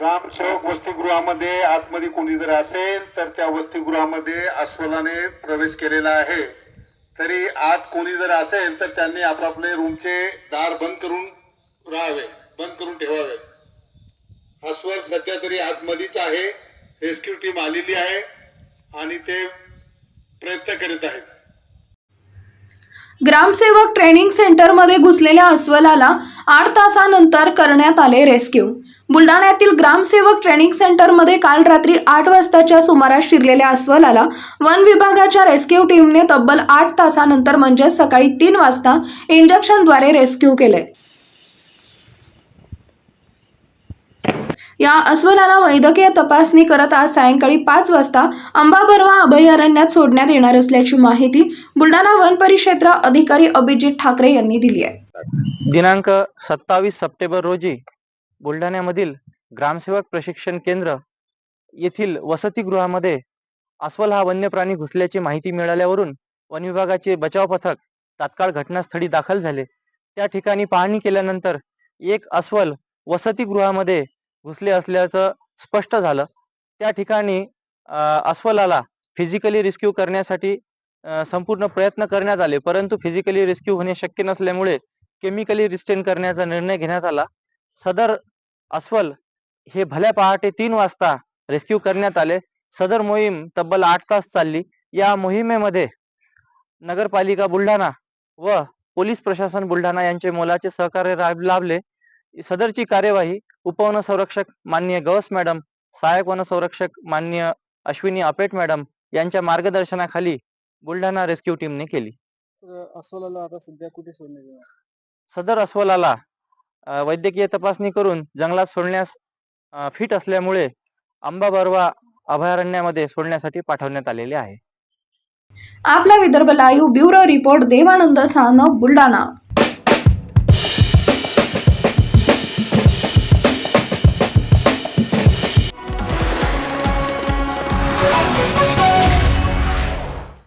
वसतिगृहामध्ये आतमध्ये कोणी जर असेल तर त्या वसतिगृहामध्ये अस्वलाने प्रवेश केलेला आहे. तरी आत कोणी जर असेल तर त्यांनी आपापले रूमचे दार बंद करून राहावे बंद करून ठेवावे. अस्वल सध्या तरी आतमध्येच आहे. रेस्क्यू टीम आलेली आहे आणि ते प्रयत्न करीत आहेत. ग्रामसेवक ट्रेनिंग सेंटरमध्ये घुसलेल्या अस्वलाला आठ तासानंतर करण्यात आले रेस्क्यू. बुलढाण्यातील ग्रामसेवक ट्रेनिंग सेंटरमध्ये काल रात्री आठ वाजताच्या सुमारास शिरलेल्या अस्वलाला वन विभागाच्या रेस्क्यू टीमने तब्बल आठ तासानंतर म्हणजे सकाळी तीन वाजता इंजेक्शनद्वारे रेस्क्यू केले. या अस्वलाला वैद्यकीय तपासणी करत आज सायंकाळी पाच वाजता अंबाबरवा अभयारण्यात सोडण्यात येणार असल्याची माहिती बुलढाणा वन परिक्षेत्र अधिकारी अभिजित ठाकरे यांनी दिली आहे. दिनांक सत्तावीस सप्टेंबर रोजी बुलढाण्यामधील ग्रामसेवक प्रशिक्षण केंद्र येथील वसतिगृहामध्ये अस्वल हा वन्य प्राणी घुसल्याची माहिती मिळाल्यावरून वन विभागाचे बचाव पथक तात्काळ घटनास्थळी दाखल झाले. त्या ठिकाणी पाहणी केल्यानंतर एक अस्वल वसतिगृहामध्ये घुसले असल्याचं स्पष्ट झालं. त्या ठिकाणी अस्वलाला फिजिकली रेस्क्यू करण्यासाठी संपूर्ण प्रयत्न करण्यात आले. परंतु फिजिकली रेस्क्यू होणे शक्य नसल्यामुळे केमिकली रिस्टेन करण्याचा निर्णय घेण्यात आला. सदर अस्वल हे भल्या पहाटे तीन वाजता रेस्क्यू करण्यात आले. सदर मोहीम तब्बल आठ तास चालली. या मोहिमेमध्ये नगरपालिका बुलढाणा व पोलीस प्रशासन बुलढाणा यांचे मोलाचे सहकार्य राब- लाभले. सदरची कार्यवाही उपवन संरक्षक माननीय गवस मॅडम सहाय्यक वन संरक्षक माननीय अश्विनी अपेट मॅडम यांच्या मार्गदर्शनाखाली बुलढाणा रेस्क्यू टीमने केली. अस्वलाला आता सध्या कुठे सोडण्यात येणार? सदर अस्वलाला वैद्यकीय तपासणी करून जंगलात सोडण्यास फिट असल्यामुळे अंबाबरवा अभयारण्यामध्ये सोडण्यासाठी पाठवण्यात आलेले आहे. आपला Vidarbha live bureau report Devanand Sanap Buldhana.